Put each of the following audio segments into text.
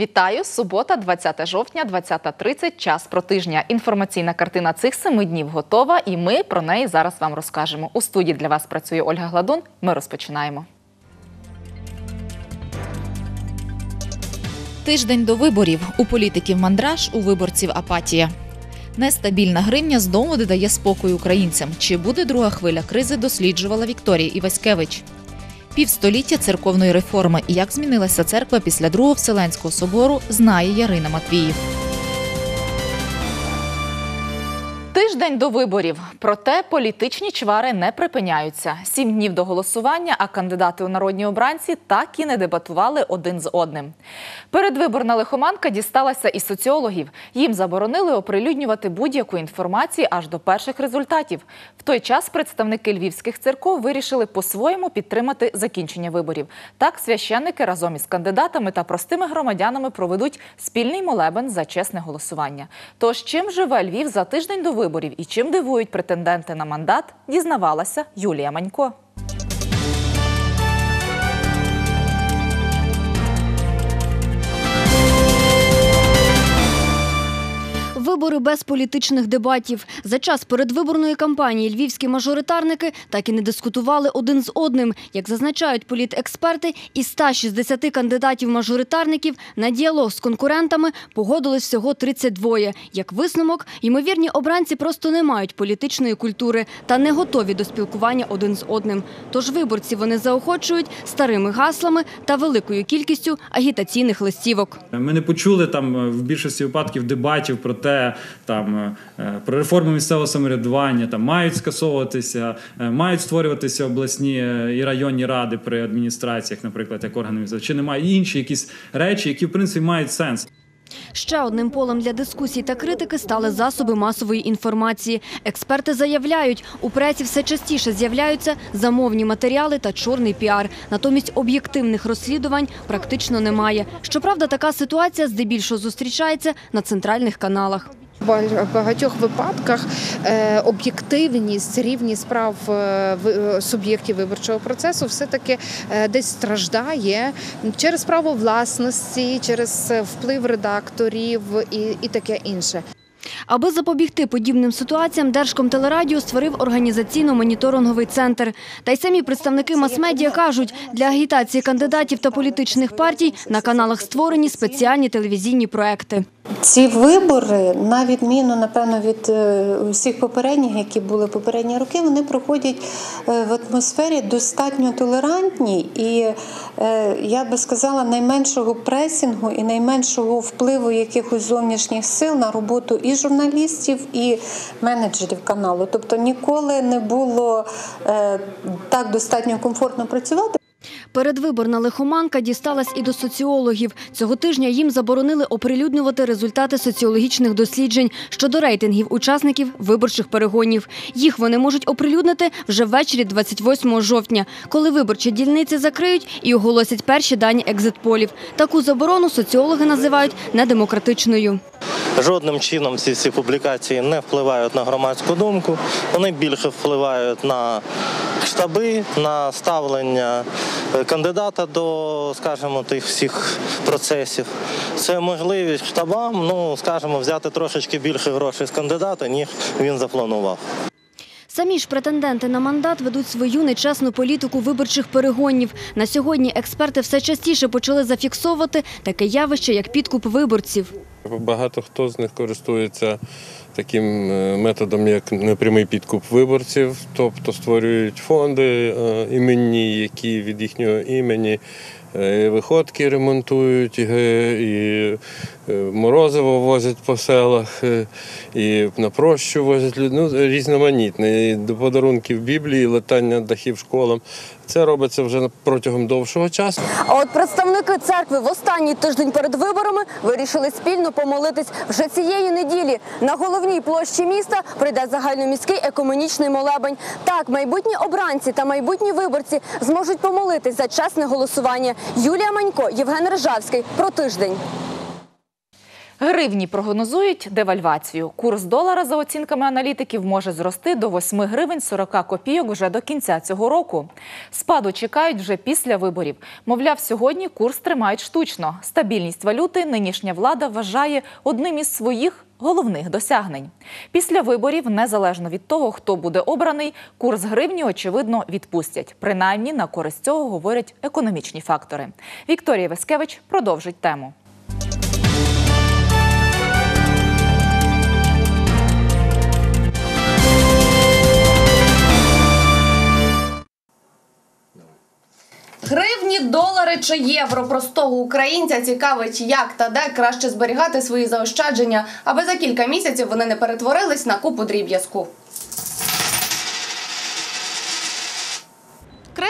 Вітаю! Субота, 20 жовтня, 20.30, час про тижня. Інформаційна картина цих семи днів готова, і ми про неї зараз вам розкажемо. У студії для вас працює Ольга Гладун. Ми розпочинаємо. Тиждень до виборів. У політиків мандраж, у виборців апатія. Нестабільна гривня знову не дає спокою українцям. Чи буде друга хвиля кризи, досліджувала Вікторія Іваськевич. Півстоліття церковної реформи і як змінилася церква після Другого Вселенського собору, знає Ярина Матвіїв. Тиждень до виборів. Проте політичні чвари не припиняються. Сім днів до голосування, а кандидати у народні обранці так і не дебатували один з одним. Передвиборна лихоманка дісталася і соціологів. Їм заборонили оприлюднювати будь-яку інформацію аж до перших результатів. В той час представники львівських церков вирішили по-своєму підтримати закінчення виборів. Так священники разом із кандидатами та простими громадянами проведуть спільний молебен за чесне голосування. Тож чим живе Львів за тиждень до виборів і чим дивують претенденти на мандат, дізнавалася Юлія Манько. Вибори без політичних дебатів. За час передвиборної кампанії львівські мажоритарники так і не дискутували один з одним. Як зазначають політексперти, із 160 кандидатів-мажоритарників на діалог з конкурентами погодились всього 32. Як висновок, ймовірні обранці просто не мають політичної культури та не готові до спілкування один з одним. Тож виборці вони заохочують старими гаслами та великою кількістю агітаційних листівок. Ми не почули там е, в більшості випадків дебатів про те, там е, про реформу місцевого самоврядування, там мають скасовуватися, е, мають створюватися обласні е, і районні ради при адміністраціях, наприклад, як органи місцевого, чи немає інші якісь речі, які в принципі мають сенс. Ще одним полем для дискусій та критики стали засоби масової інформації. Експерти заявляють, у пресі все частіше з'являються замовні матеріали та чорний піар. Натомість об'єктивних розслідувань практично немає. Щоправда, така ситуація здебільшого зустрічається на центральних каналах. В багатьох випадках е, об'єктивність, рівність справ е, е, суб'єктів виборчого процесу все-таки е, десь страждає через право власності, через вплив редакторів і, і таке інше. Аби запобігти подібним ситуаціям, Держкомтелерадіо створив організаційно-моніторинговий центр. Та й самі представники мас-медіа кажуть, для агітації кандидатів та політичних партій на каналах створені спеціальні телевізійні проекти. Ці вибори, на відміну, напевно, від е, усіх попередніх, які були попередні роки, вони проходять е, в атмосфері достатньо толерантній і, е, я би сказала, найменшого пресінгу і найменшого впливу якихось зовнішніх сил на роботу і журналістів, і менеджерів каналу. Тобто ніколи не було е, так достатньо комфортно працювати. Передвиборна лихоманка дісталась і до соціологів. Цього тижня їм заборонили оприлюднювати результати соціологічних досліджень щодо рейтингів учасників виборчих перегонів. Їх вони можуть оприлюднити вже ввечері 28 жовтня, коли виборчі дільниці закриють і оголосять перші дані екзитполів. Таку заборону соціологи називають недемократичною. Жодним чином ці всі публікації не впливають на громадську думку. Вони більше впливають на штаби, на ставлення кандидата до, скажімо, тих всіх процесів. Це можливість штабам, ну скажімо, взяти трошечки більше грошей з кандидата, ніж він запланував. Самі ж претенденти на мандат ведуть свою нечесну політику виборчих перегонів. На сьогодні експерти все частіше почали зафіксовувати таке явище, як підкуп виборців. Багато хто з них користується таким е, методом, як непрямий підкуп виборців, тобто створюють фонди е, іменні, які від їхнього імені е, виходки ремонтують, і, морозиво возять по селах, і на прощу возять ну, різноманітне. І до подарунків Біблії, летання дахів школам. Це робиться вже протягом довшого часу. А от представники церкви в останній тиждень перед виборами вирішили спільно помолитись вже цієї неділі. На головній площі міста прийде загальноміський екуменічний молебень. Так, майбутні обранці та майбутні виборці зможуть помолитись за чесне голосування. Юлія Манько, Євген Рижавський. Про тиждень. Гривні прогнозують девальвацію. Курс долара, за оцінками аналітиків, може зрости до 8 гривень 40 копійок вже до кінця цього року. Спаду чекають вже після виборів. Мовляв, сьогодні курс тримають штучно. Стабільність валюти нинішня влада вважає одним із своїх головних досягнень. Після виборів, незалежно від того, хто буде обраний, курс гривні, очевидно, відпустять. Принаймні на користь цього говорять економічні фактори. Вікторія Вескевич продовжить тему. Гривні, долари чи євро простого українця цікавить, як та де краще зберігати свої заощадження, аби за кілька місяців вони не перетворились на купу дріб'язку.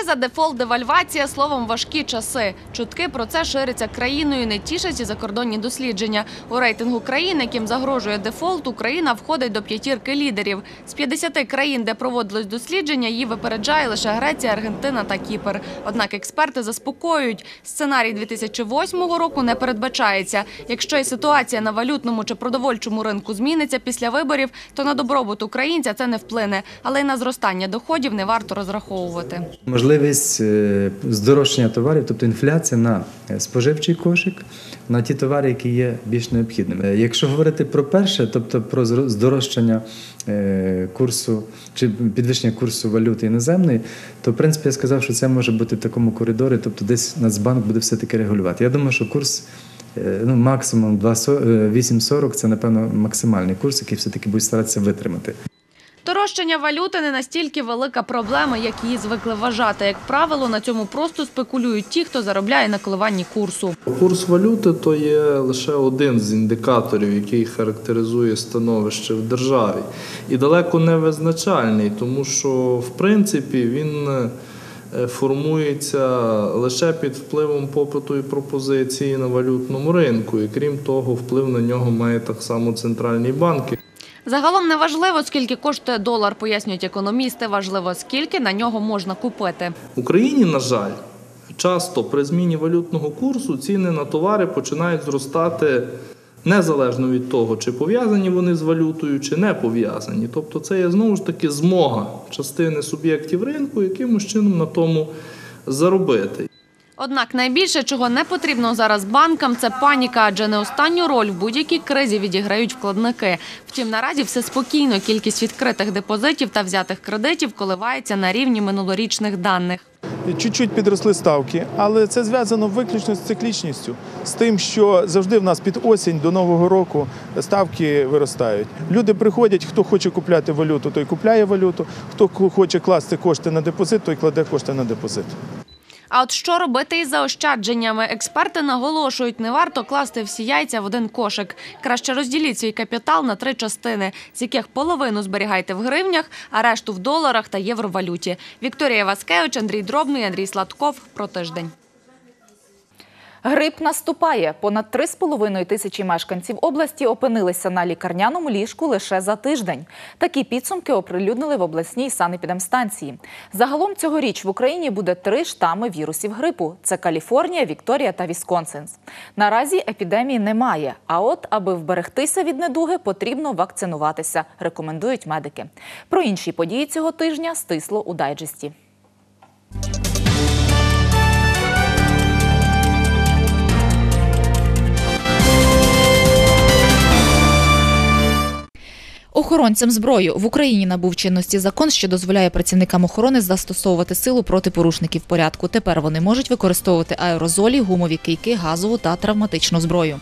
Криза, дефолт, девальвація словом важкі часи. Чутки про це ширяться країною. Не тішать і закордонні дослідження. У рейтингу країн, яким загрожує дефолт, Україна входить до п'ятірки лідерів. З 50 країн, де проводилось дослідження, її випереджає лише Греція, Аргентина та Кіпр. Однак експерти заспокоюють, сценарій 2008 року не передбачається. Якщо і ситуація на валютному чи продовольчому ринку зміниться після виборів, то на добробут українця це не вплине, але й на зростання доходів не варто розраховувати. Можливість е, здорожчання товарів, тобто інфляція на е, споживчий кошик, на ті товари, які є більш необхідними. Якщо говорити про перше, тобто про здорожчання е, курсу чи підвищення курсу валюти іноземної, то в принципі я сказав, що це може бути в такому коридорі, тобто десь Нацбанк буде все-таки регулювати. Я думаю, що курс. Ну, максимум 2,40, е, 8,40 це, напевно, максимальний курс, який все-таки будуть старатися витримати. Дорожчання валюти не настільки велика проблема, як її звикли вважати. Як правило, на цьому просто спекулюють ті, хто заробляє на коливанні курсу. Курс валюти то є лише один з індикаторів, який характеризує становище в державі, і далеко не визначальний, тому що в принципі він е, формується лише під впливом попиту і пропозиції на валютному ринку. І крім того, вплив на нього має так само центральні банки. Загалом не важливо, скільки коштує долар, пояснюють економісти. Важливо, скільки на нього можна купити. В Україні, на жаль, часто при зміні валютного курсу ціни на товари починають зростати незалежно від того, чи пов'язані вони з валютою, чи не пов'язані. Тобто це є знову ж таки змога частини суб'єктів ринку якимось чином на тому заробити. Однак найбільше, чого не потрібно зараз банкам, це паніка, адже не останню роль в будь-якій кризі відіграють вкладники. Втім, наразі все спокійно. Кількість відкритих депозитів та взятих кредитів коливається на рівні минулорічних даних. Чуть-чуть підросли ставки, але це зв'язано виключно з циклічністю, з тим, що завжди в нас під осінь до нового року ставки виростають. Люди приходять, хто хоче купляти валюту, той купляє валюту, хто хоче класти кошти на депозит, той кладе кошти на депозит. А от що робити із заощадженнями? Експерти наголошують, не варто класти всі яйця в один кошик. Краще розділіть свій капітал на три частини, з яких половину зберігайте в гривнях, а решту в доларах та євровалюті. Вікторія Васкевич, Андрій Дробний, Андрій Сладков. Про тиждень. Грип наступає. Понад 3,5 тисячі мешканців області опинилися на лікарняному ліжку лише за тиждень. Такі підсумки оприлюднили в обласній санепідемстанції. Загалом цьогоріч в Україні буде три штами вірусів грипу: це Каліфорнія, Вікторія та Вісконсин. Наразі епідемії немає. А от, аби вберегтися від недуги, потрібно вакцинуватися, рекомендують медики. Про інші події цього тижня стисло у дайджесті. Охоронцям зброю в Україні набув чинності закон, що дозволяє працівникам охорони застосовувати силу проти порушників порядку. Тепер вони можуть використовувати аерозолі, гумові кийки, газову та травматичну зброю.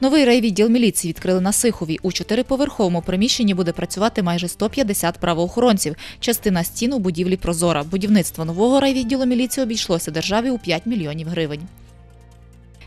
Новий райвідділ міліції відкрили на Сихові. У чотириповерховому приміщенні буде працювати майже 150 правоохоронців. Частина стін у будівлі Прозора. Будівництво нового райвідділу міліції обійшлося державі у 5 мільйонів гривень.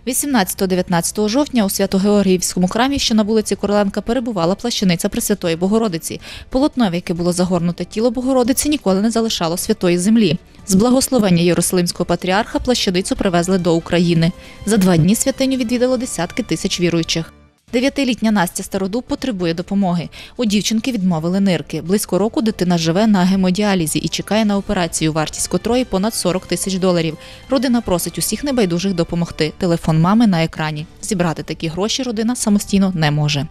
18-19 жовтня у Свято-Георгіївському храмі, що на вулиці Короленка, перебувала плащаниця Пресвятої Богородиці. Полотно, в яке було загорнуте тіло Богородиці, ніколи не залишало святої землі. З благословення Єрусалимського патріарха плащаницю привезли до України. За два дні святиню відвідало десятки тисяч віруючих. Дев'ятилітня Настя Стародуб потребує допомоги. У дівчинки відмовили нирки. Близько року дитина живе на гемодіалізі і чекає на операцію, вартість котрої понад 40 тисяч доларів. Родина просить усіх небайдужих допомогти. Телефон мами на екрані. Зібрати такі гроші родина самостійно не може.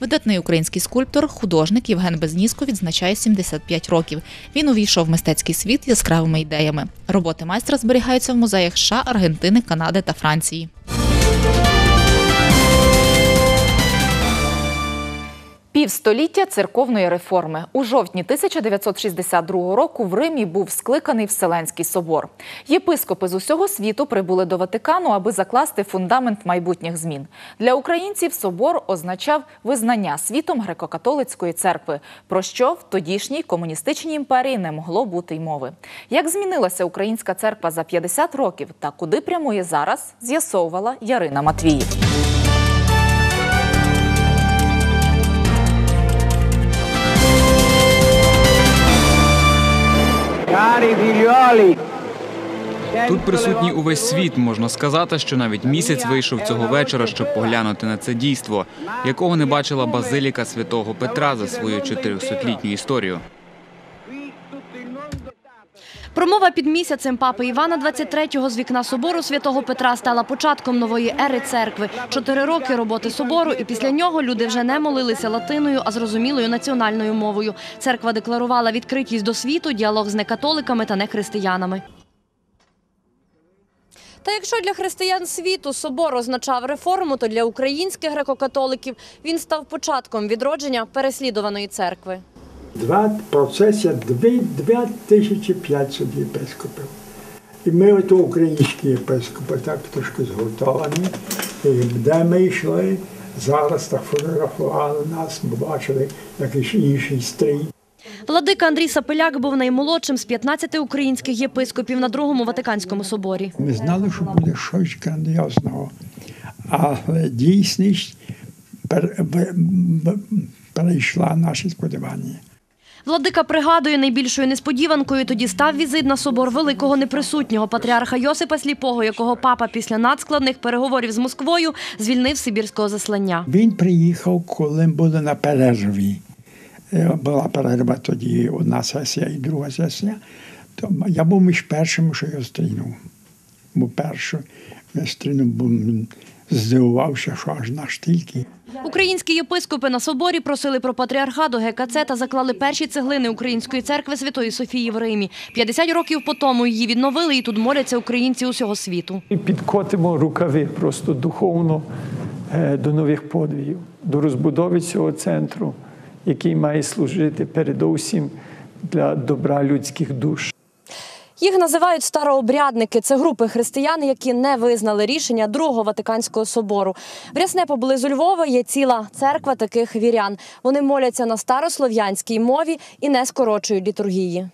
Видатний український скульптор, художник Євген Безніско відзначає 75 років. Він увійшов в мистецький світ яскравими ідеями. Роботи майстра зберігаються в музеях США, Аргентини, Канади та Франції. Півстоліття церковної реформи у жовтні 1962 року в Римі був скликаний Вселенський собор. Єпископи з усього світу прибули до Ватикану, аби закласти фундамент майбутніх змін. Для українців собор означав визнання світом греко-католицької церкви, про що в тодішній комуністичній імперії не могло бути й мови. Як змінилася українська церква за 50 років та куди прямує зараз, з'ясовувала Ярина Матвіїв. Тут присутній увесь світ. Можна сказати, що навіть місяць вийшов цього вечора, щоб поглянути на це дійство, якого не бачила базиліка святого Петра за свою 400-літню історію. Промова під місяцем папи Івана XXIII з вікна собору святого Петра стала початком нової ери церкви. Чотири роки роботи собору, і після нього люди вже не молилися латиною, а зрозумілою національною мовою. Церква декларувала відкритість до світу, діалог з некатоликами та нехристиянами. Та якщо для християн світу собор означав реформу, то для українських греко-католиків він став початком відродження переслідуваної церкви. Два процесі, дві, дві тисячі п'ятсот єпископів. І ми ото українські єпископи так трошки згуртовані. І де ми йшли, зараз так фотографували нас, бо бачили якийсь інший стрій. Владика Андрій Сапеляк був наймолодшим з 15 українських єпископів на другому Ватиканському соборі. Ми знали, що буде щось грандіозного, але дійсність перейшла наші сподівання. Владика пригадує, найбільшою несподіванкою тоді став візит на собор великого неприсутнього патріарха Йосипа Сліпого, якого папа після надскладних переговорів з Москвою звільнив сибірського заслання. Він приїхав, коли були на перерві. Е, Була перерва тоді одна сесія і друга сесія. Я був між першими, що я стрінув. Бо перший я бо здивувався, що аж настільки. Українські єпископи на соборі просили про патріархат до ГКЦ та заклали перші цеглини Української церкви Святої Софії в Римі. 50 років по тому її відновили, і тут моляться українці усього світу. І підкотимо рукави просто духовно е, до нових подвигів, до розбудови цього центру, який має служити передовсім для добра людських душ. Їх називають старообрядники. Це групи християн, які не визнали рішення Другого Ватиканського собору. В Рясне поблизу Львова є ціла церква таких вірян. Вони моляться на старослов'янській мові і не скорочують літургії.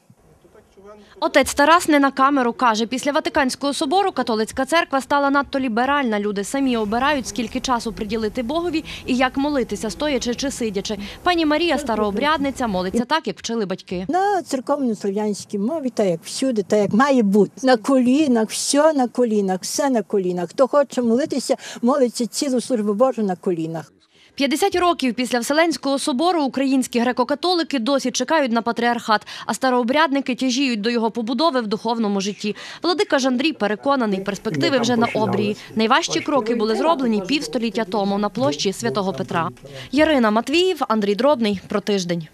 Отець Тарас не на камеру каже, після Ватиканського собору католицька церква стала надто ліберальна. Люди самі обирають, скільки часу приділити Богові і як молитися, стоячи чи сидячи. Пані Марія, старообрядниця, молиться так, як вчили батьки. На церковно-слов'янській мові, так як всюди, так як має бути. На колінах, все на колінах, все на колінах. Хто хоче молитися, молиться цілу службу Божу на колінах. 50 років після Вселенського собору українські греко-католики досі чекають на патріархат, а старообрядники тяжіють до його побудови в духовному житті. Владика Жандрій переконаний, перспективи вже на обрії. Найважчі кроки були зроблені півстоліття тому на площі Святого Петра. Ярина Матвіїв, Андрій Дробний. Про тиждень.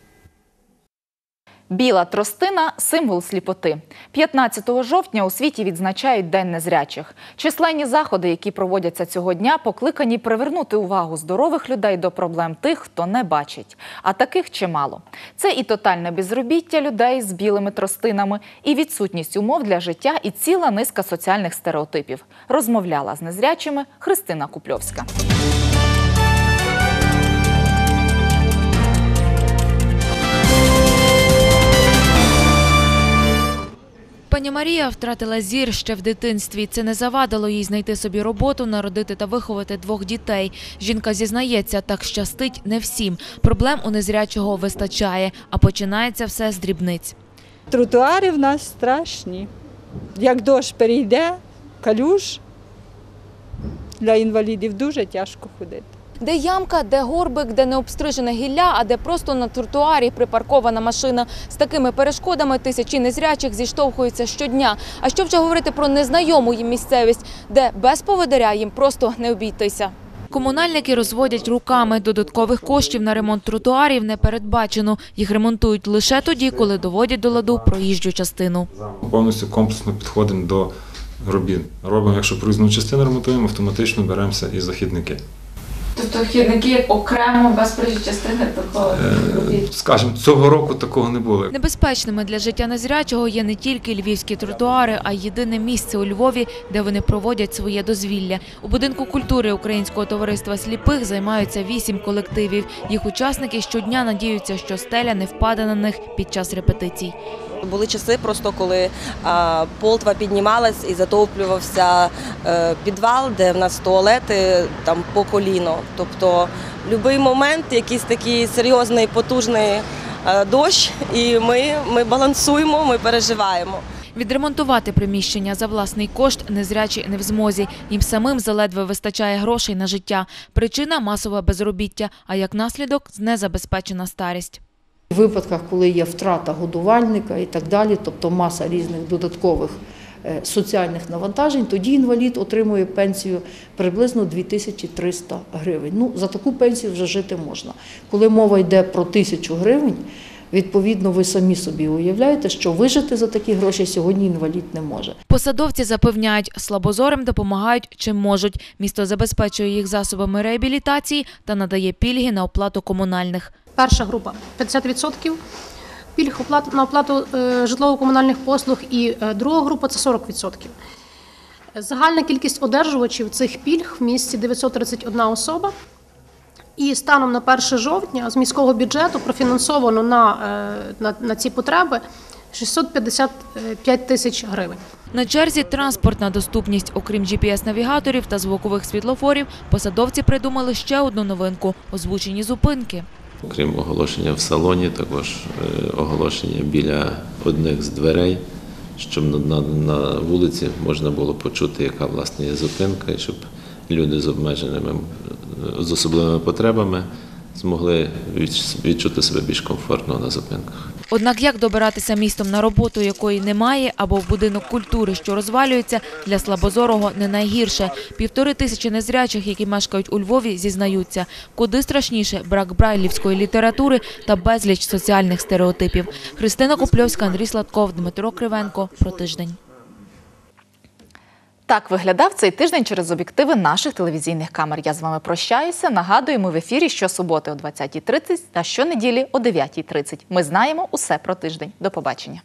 Біла тростина символ сліпоти. 15 жовтня у світі відзначають День незрячих. Численні заходи, які проводяться цього дня, покликані привернути увагу здорових людей до проблем тих, хто не бачить. А таких чимало. Це і тотальне безробіття людей з білими тростинами, і відсутність умов для життя, і ціла низка соціальних стереотипів. Розмовляла з незрячими Христина Купльовська. Пані Марія втратила зір ще в дитинстві. Це не завадило їй знайти собі роботу, народити та виховати двох дітей. Жінка зізнається, так щастить не всім. Проблем у незрячого вистачає, а починається все з дрібниць. Тротуари в нас страшні. Як дощ перейде, калюж, для інвалідів дуже тяжко ходити. Де ямка, де горбик, де не обстрижене гілля, а де просто на тротуарі припаркована машина. З такими перешкодами тисячі незрячих зіштовхуються щодня. А що вже говорити про незнайому їм місцевість, де без поводиря їм просто не обійтися. Комунальники розводять руками. Додаткових коштів на ремонт тротуарів не передбачено. Їх ремонтують лише тоді, коли доводять до ладу проїжджу частину. повністю комплексно підходимо до робіт. Робимо, якщо проїзну частину ремонтуємо, автоматично беремося і західники. Тобто вхідники окремо без частини такого Е, Скажімо, цього року такого не було. Небезпечними для життя незрячого є не тільки львівські тротуари, а й єдине місце у Львові, де вони проводять своє дозвілля. У будинку культури Українського товариства сліпих займаються вісім колективів. Їх учасники щодня надіються, що стеля не впаде на них під час репетицій. Були часи, просто коли полтва піднімалась і затоплювався е, підвал, де в нас туалети там по коліно. Тобто, будь-який момент, якийсь такий серйозний, потужний е, дощ, і ми, ми балансуємо, ми переживаємо. Відремонтувати приміщення за власний кошт незрячі не в змозі. Їм самим заледве вистачає грошей на життя. Причина масове безробіття, а як наслідок незабезпечена старість. У випадках, коли є втрата годувальника і так далі, тобто маса різних додаткових е, соціальних навантажень, тоді інвалід отримує пенсію приблизно 2300 гривень. Ну, за таку пенсію вже жити можна. Коли мова йде про тисячу гривень, відповідно, ви самі собі уявляєте, що вижити за такі гроші сьогодні інвалід не може. Посадовці запевняють, слабозорим допомагають чим можуть. Місто забезпечує їх засобами реабілітації та надає пільги на оплату комунальних. Перша група 50% пільг на оплату е, житлово-комунальних послуг, і е, друга група це 40%. Загальна кількість одержувачів цих пільг в місті 931 особа. І станом на 1 жовтня з міського бюджету профінансовано на, е, на, на ці потреби 655 тисяч гривень. На черзі транспортна доступність. Окрім GPS-навігаторів та звукових світлофорів, посадовці придумали ще одну новинку – озвучені зупинки. Крім оголошення в салоні, також е, оголошення біля одних з дверей, щоб на, на, вулиці можна було почути, яка власне є зупинка, і щоб люди з обмеженими з особливими потребами змогли відчути себе більш комфортно на зупинках. Однак як добиратися містом на роботу, якої немає, або в будинок культури, що розвалюється, для слабозорого не найгірше. Півтори тисячі незрячих, які мешкають у Львові, зізнаються, куди страшніше брак брайлівської літератури та безліч соціальних стереотипів. Христина Купльовська, Андрій Сладков, Дмитро Кривенко. Про тиждень. Так виглядав цей тиждень через об'єктиви наших телевізійних камер. Я з вами прощаюся. Нагадую, ми в ефірі щосуботи о 20.30 та щонеділі о 9.30. Ми знаємо усе про тиждень. До побачення.